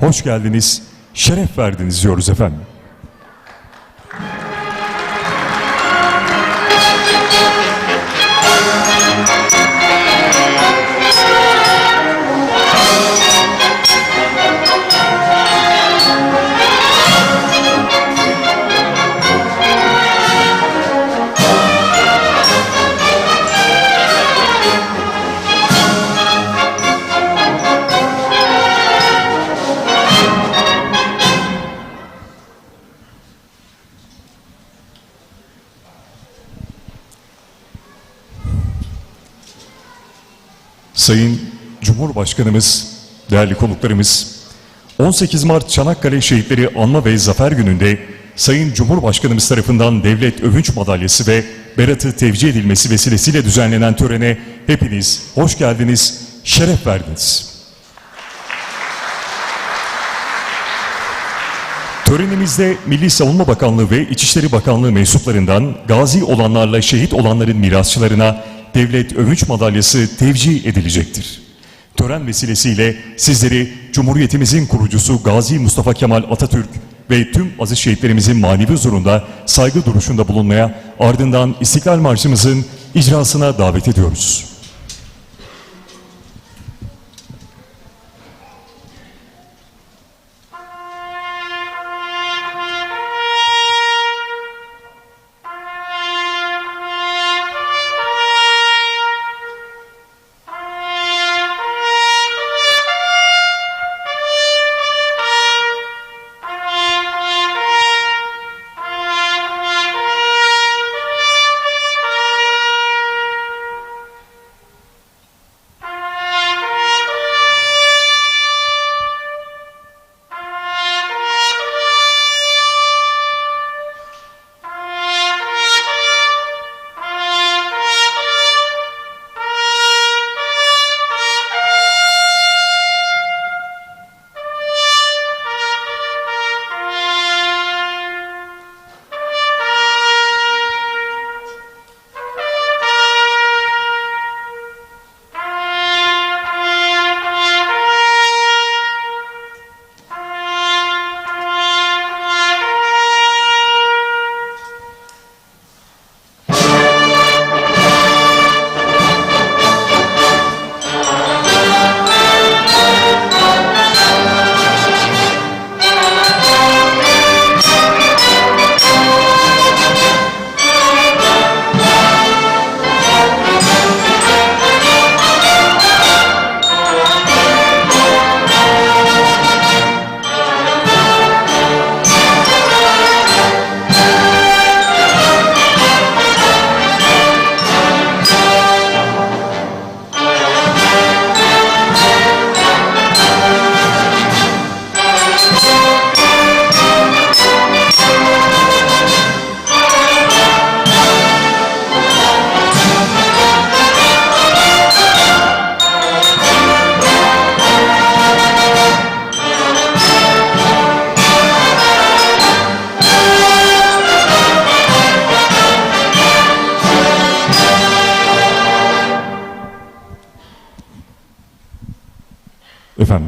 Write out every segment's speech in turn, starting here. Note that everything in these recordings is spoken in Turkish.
Hoş geldiniz, şeref verdiniz diyoruz efendim. Sayın Cumhurbaşkanımız, değerli konuklarımız, 18 Mart Çanakkale Şehitleri Anma ve Zafer Günü'nde Sayın Cumhurbaşkanımız tarafından Devlet Övünç Madalyası ve Berat'ı tevcih edilmesi vesilesiyle düzenlenen törene hepiniz hoş geldiniz, şeref verdiniz. Törenimizde Milli Savunma Bakanlığı ve İçişleri Bakanlığı mensuplarından gazi olanlarla şehit olanların mirasçılarına Devlet Övünç Madalyası tevcih edilecektir. Tören vesilesiyle sizleri Cumhuriyetimizin kurucusu Gazi Mustafa Kemal Atatürk ve tüm aziz şehitlerimizin manevi huzurunda saygı duruşunda bulunmaya ardından İstiklal Marşımızın icrasına davet ediyoruz.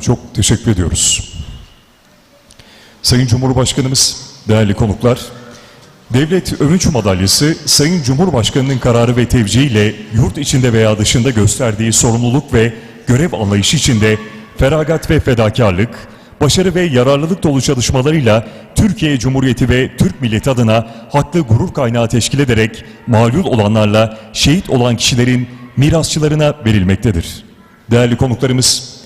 Çok teşekkür ediyoruz. Sayın Cumhurbaşkanımız, değerli konuklar, Devlet Övünç Madalyası, Sayın Cumhurbaşkanı'nın kararı ve tevcihiyle yurt içinde veya dışında gösterdiği sorumluluk ve görev anlayışı içinde feragat ve fedakarlık, başarı ve yararlılık dolu çalışmalarıyla Türkiye Cumhuriyeti ve Türk milleti adına haklı gurur kaynağı teşkil ederek mağlul olanlarla şehit olan kişilerin mirasçılarına verilmektedir. Değerli konuklarımız,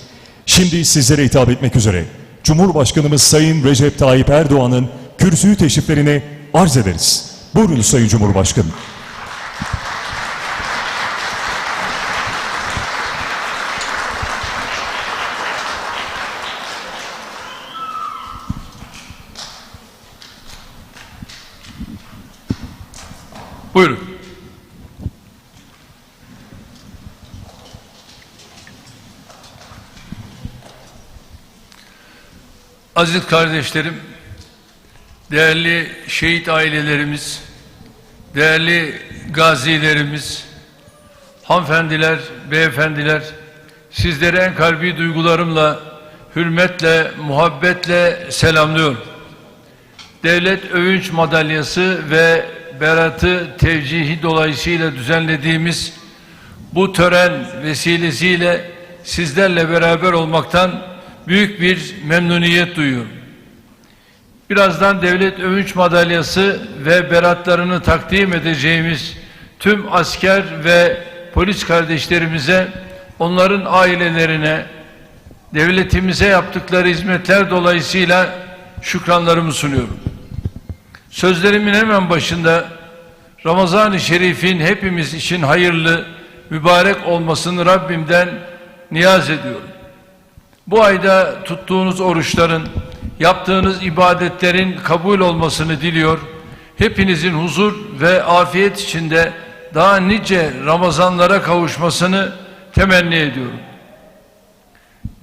Şimdi sizlere hitap etmek üzere Cumhurbaşkanımız Sayın Recep Tayyip Erdoğan'ın kürsüyü teşriflerini arz ederiz. Buyurunuz Sayın Cumhurbaşkanım. Buyurun. Aziz kardeşlerim, değerli şehit ailelerimiz, değerli gazilerimiz, hanımefendiler, beyefendiler, sizlere en kalbi duygularımla hürmetle, muhabbetle selamlıyorum. Devlet Övünç Madalyası ve Berat'ı tevcihi dolayısıyla düzenlediğimiz bu tören vesilesiyle sizlerle beraber olmaktan büyük bir memnuniyet duyuyorum. Birazdan Devlet Övünç Madalyası ve beratlarını takdim edeceğimiz tüm asker ve polis kardeşlerimize, onların ailelerine, devletimize yaptıkları hizmetler dolayısıyla şükranlarımı sunuyorum. Sözlerimin hemen başında Ramazan-ı Şerif'in hepimiz için hayırlı, mübarek olmasını Rabbimden niyaz ediyorum. Bu ayda tuttuğunuz oruçların, yaptığınız ibadetlerin kabul olmasını diliyor. Hepinizin huzur ve afiyet içinde daha nice Ramazanlara kavuşmasını temenni ediyorum.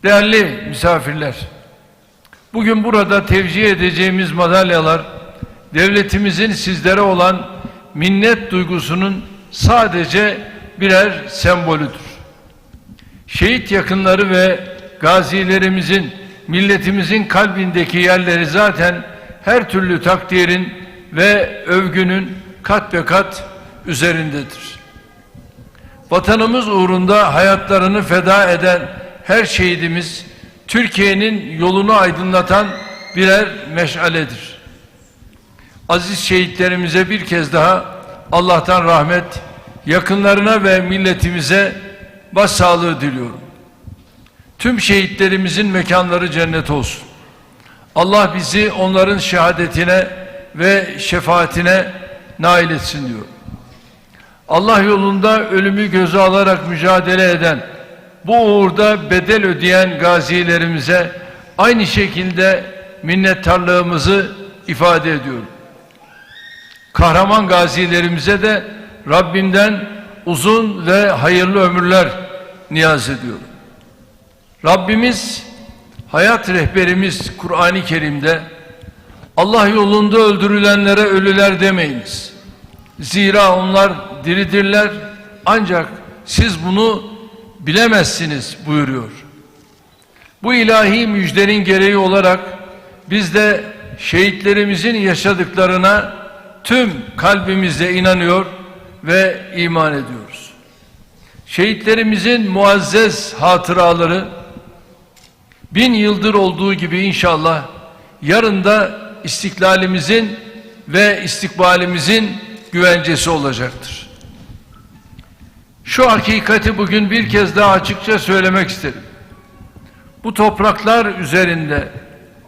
Değerli misafirler, bugün burada tevcih edeceğimiz madalyalar, devletimizin sizlere olan minnet duygusunun sadece birer sembolüdür. Şehit yakınları ve gazilerimizin, milletimizin kalbindeki yerleri zaten her türlü takdirin ve övgünün kat be kat üzerindedir. Vatanımız uğrunda hayatlarını feda eden her şehidimiz Türkiye'nin yolunu aydınlatan birer meşaledir. Aziz şehitlerimize bir kez daha Allah'tan rahmet, yakınlarına ve milletimize başsağlığı diliyorum. Tüm şehitlerimizin mekanları cennet olsun. Allah bizi onların şehadetine ve şefaatine nail etsin diyor. Allah yolunda ölümü göze alarak mücadele eden, bu uğurda bedel ödeyen gazilerimize aynı şekilde minnettarlığımızı ifade ediyorum. Kahraman gazilerimize de Rabbimden uzun ve hayırlı ömürler niyaz ediyorum. Rabbimiz hayat rehberimiz Kur'an-ı Kerim'de Allah yolunda öldürülenlere ölüler demeyiniz. Zira onlar diridirler ancak siz bunu bilemezsiniz buyuruyor. Bu ilahi müjdenin gereği olarak biz de şehitlerimizin yaşadıklarına tüm kalbimizle inanıyor ve iman ediyoruz. Şehitlerimizin muazzez hatıraları bin yıldır olduğu gibi inşallah yarın da istiklalimizin ve istikbalimizin güvencesi olacaktır. Şu hakikati bugün bir kez daha açıkça söylemek isterim. Bu topraklar üzerinde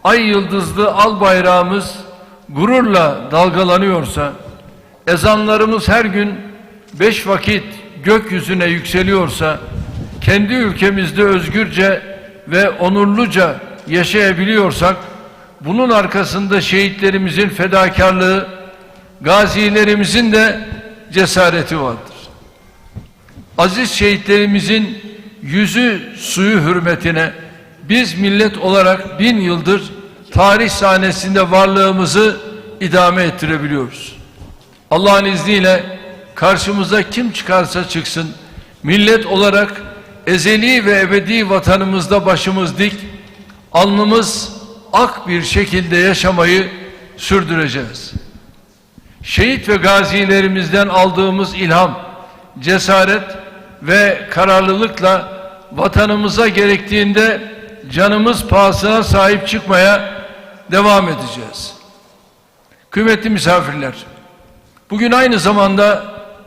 ay yıldızlı al bayrağımız gururla dalgalanıyorsa, ezanlarımız her gün beş vakit gökyüzüne yükseliyorsa, kendi ülkemizde özgürce ve onurluca yaşayabiliyorsak, bunun arkasında şehitlerimizin fedakarlığı, gazilerimizin de cesareti vardır. Aziz şehitlerimizin yüzü suyu hürmetine biz millet olarak bin yıldır tarih sahnesinde varlığımızı idame ettirebiliyoruz. Allah'ın izniyle karşımıza kim çıkarsa çıksın millet olarak ezeli ve ebedi vatanımızda başımız dik, alnımız ak bir şekilde yaşamayı sürdüreceğiz. Şehit ve gazilerimizden aldığımız ilham, cesaret ve kararlılıkla vatanımıza gerektiğinde canımız pahasına sahip çıkmaya devam edeceğiz. Kıymetli misafirler, bugün aynı zamanda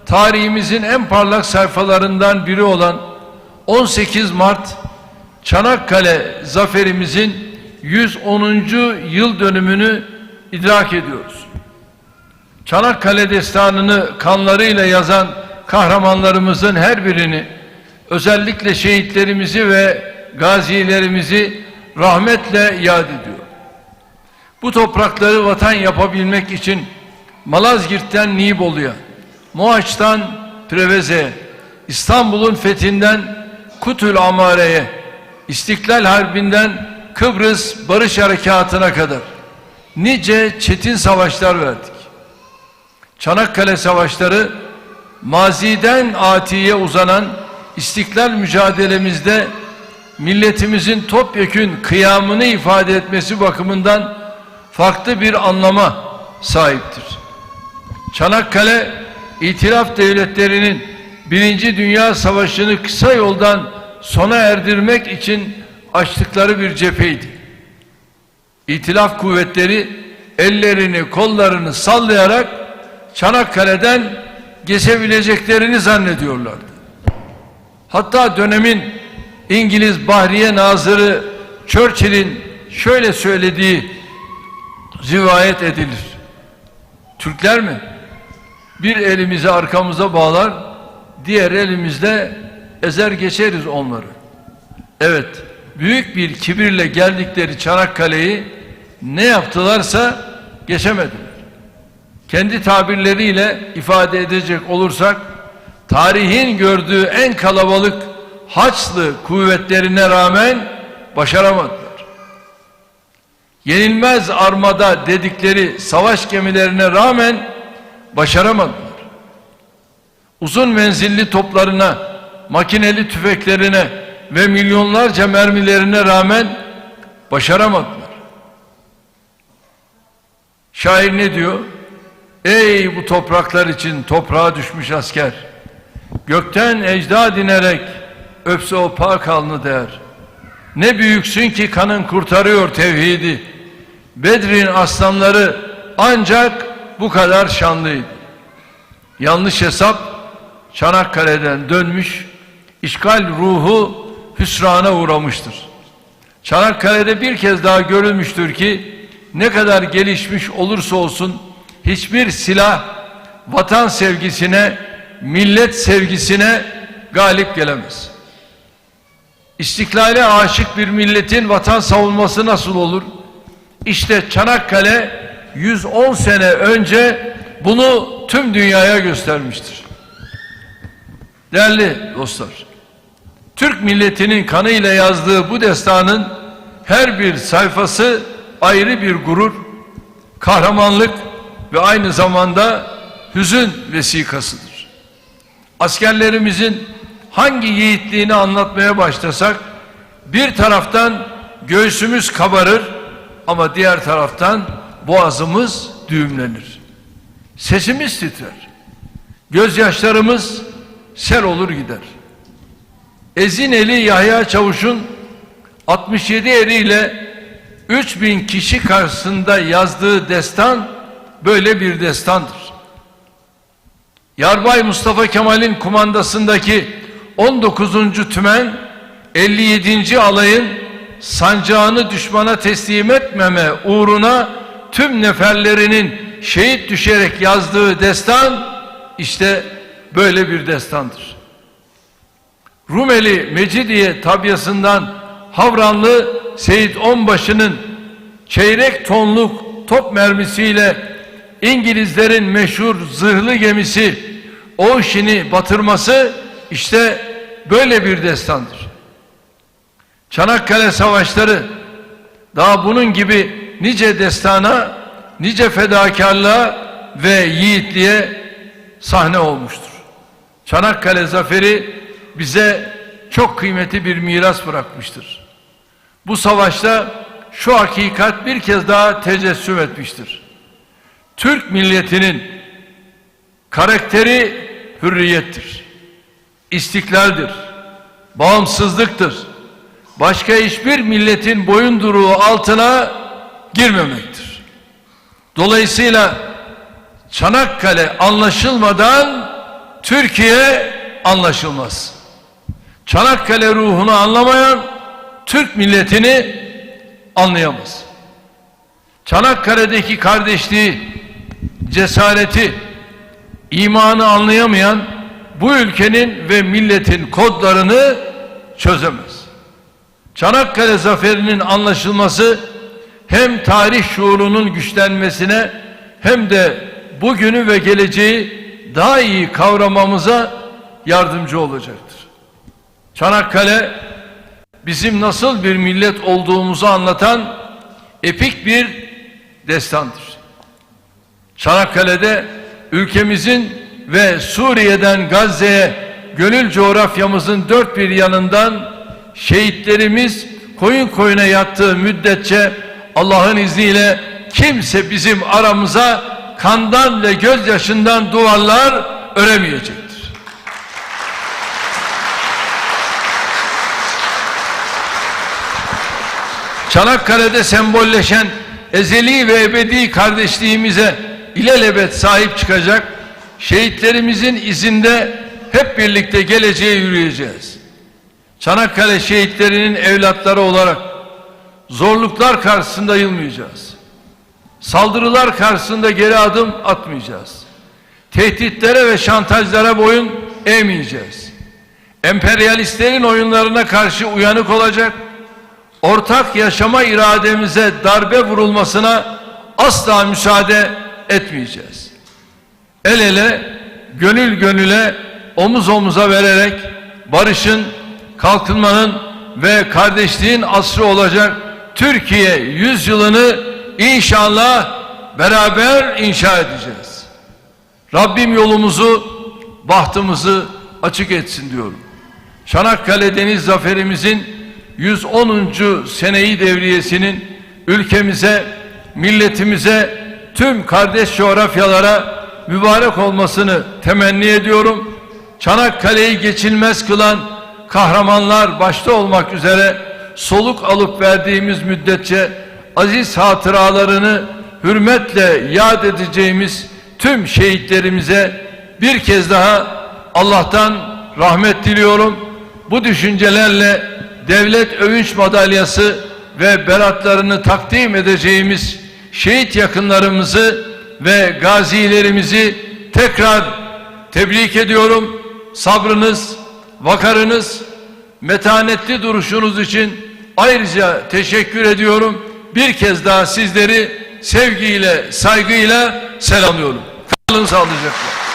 tarihimizin en parlak sayfalarından biri olan 18 Mart Çanakkale zaferimizin 110. yıl dönümünü idrak ediyoruz. Çanakkale destanını kanlarıyla yazan kahramanlarımızın her birini özellikle şehitlerimizi ve gazilerimizi rahmetle yad ediyor. Bu toprakları vatan yapabilmek için Malazgirt'ten Nibolu'ya, Moğaç'tan Preveze'ye, İstanbul'un fethinden Kutül Amare'ye, İstiklal Harbi'nden Kıbrıs Barış Harekatı'na kadar nice çetin savaşlar verdik. Çanakkale Savaşları maziden atiye uzanan istiklal mücadelemizde milletimizin topyekün kıyamını ifade etmesi bakımından farklı bir anlama sahiptir. Çanakkale, İtilaf devletlerinin Birinci Dünya Savaşı'nı kısa yoldan sona erdirmek için açtıkları bir cepheydi. İtilaf kuvvetleri ellerini kollarını sallayarak Çanakkale'den geçebileceklerini zannediyorlardı. Hatta dönemin İngiliz Bahriye Nazırı Churchill'in şöyle söylediği rivayet edilir. Türkler mi? Bir elimizi arkamıza bağlar, diğer elimizle ezer geçeriz onları. Evet, büyük bir kibirle geldikleri Çanakkale'yi ne yaptılarsa geçemediler. Kendi tabirleriyle ifade edecek olursak, tarihin gördüğü en kalabalık Haçlı kuvvetlerine rağmen başaramadılar. Yenilmez armada dedikleri savaş gemilerine rağmen başaramadılar. Uzun menzilli toplarına, makineli tüfeklerine ve milyonlarca mermilerine rağmen başaramadılar. Şair ne diyor? Ey bu topraklar için toprağa düşmüş asker. Gökten ecda dinerek öpse o pak alnı değer. Ne büyüksün ki kanın kurtarıyor tevhidi. Bedrin aslanları ancak bu kadar şanlıydı. Yanlış hesap Çanakkale'den dönmüş, işgal ruhu hüsrana uğramıştır. Çanakkale'de bir kez daha görülmüştür ki ne kadar gelişmiş olursa olsun hiçbir silah vatan sevgisine, millet sevgisine galip gelemez. İstiklale aşık bir milletin vatan savunması nasıl olur? İşte Çanakkale 110 sene önce bunu tüm dünyaya göstermiştir. Değerli dostlar, Türk milletinin kanıyla yazdığı bu destanın her bir sayfası ayrı bir gurur, kahramanlık ve aynı zamanda hüzün vesikasıdır. Askerlerimizin hangi yiğitliğini anlatmaya başlasak bir taraftan göğsümüz kabarır ama diğer taraftan boğazımız düğümlenir. Sesimiz titrer. Gözyaşlarımız sel olur gider. Ezineli Yahya Çavuş'un 67 eriyle 3000 kişi karşısında yazdığı destan böyle bir destandır. Yarbay Mustafa Kemal'in kumandasındaki 19. Tümen 57. alayın sancağını düşmana teslim etmeme uğruna tüm neferlerinin şehit düşerek yazdığı destan işte böyle bir destandır. Rumeli Mecidiye tabyasından Havranlı Seyit Onbaşı'nın çeyrek tonluk top mermisiyle İngilizlerin meşhur zırhlı gemisi Ocean'i batırması işte böyle bir destandır. Çanakkale Savaşları daha bunun gibi nice destana, nice fedakarlığa ve yiğitliğe sahne olmuştur. Çanakkale zaferi bize çok kıymetli bir miras bırakmıştır. Bu savaşta şu hakikat bir kez daha tecessüm etmiştir. Türk milletinin karakteri hürriyettir. İstiklaldir. Bağımsızlıktır. Başka hiçbir milletin boyunduruğu altına girmemektir. Dolayısıyla Çanakkale anlaşılmadan Türkiye anlaşılmaz. Çanakkale ruhunu anlamayan Türk milletini anlayamaz. Çanakkale'deki kardeşliği, cesareti, imanı anlayamayan bu ülkenin ve milletin kodlarını çözemez. Çanakkale zaferinin anlaşılması hem tarih şuurunun güçlenmesine hem de bugünü ve geleceği daha iyi kavramamıza yardımcı olacaktır. Çanakkale bizim nasıl bir millet olduğumuzu anlatan epik bir destandır. Çanakkale'de ülkemizin ve Suriye'den Gazze'ye gönül coğrafyamızın dört bir yanından şehitlerimiz koyun koyuna yattığı müddetçe Allah'ın izniyle kimse bizim aramıza kandan ve gözyaşından duvarlar öremeyecektir. Çanakkale'de sembolleşen ezeli ve ebedi kardeşliğimize ilelebet sahip çıkacak, şehitlerimizin izinde hep birlikte geleceğe yürüyeceğiz. Çanakkale şehitlerinin evlatları olarak zorluklar karşısında yılmayacağız. Saldırılar karşısında geri adım atmayacağız. Tehditlere ve şantajlara boyun eğmeyeceğiz. Emperyalistlerin oyunlarına karşı uyanık olacak, ortak yaşama irademize darbe vurulmasına asla müsaade etmeyeceğiz. El ele, gönül gönüle, omuz omuza vererek barışın, kalkınmanın ve kardeşliğin asrı olacak Türkiye yüzyılını inşallah beraber inşa edeceğiz. Rabbim yolumuzu, bahtımızı açık etsin diyorum. Çanakkale Deniz Zaferimizin 110. seneyi devriyesinin ülkemize, milletimize, tüm kardeş coğrafyalara mübarek olmasını temenni ediyorum. Çanakkale'yi geçilmez kılan kahramanlar başta olmak üzere soluk alıp verdiğimiz müddetçe aziz hatıralarını hürmetle yad edeceğimiz tüm şehitlerimize bir kez daha Allah'tan rahmet diliyorum. Bu düşüncelerle devlet övünç madalyası ve beratlarını takdim edeceğimiz şehit yakınlarımızı ve gazilerimizi tekrar tebrik ediyorum. Sabrınız, vakarınız, metanetli duruşunuz için ayrıca teşekkür ediyorum. Bir kez daha sizleri sevgiyle, saygıyla selamlıyorum. Kalın sağlıcakla.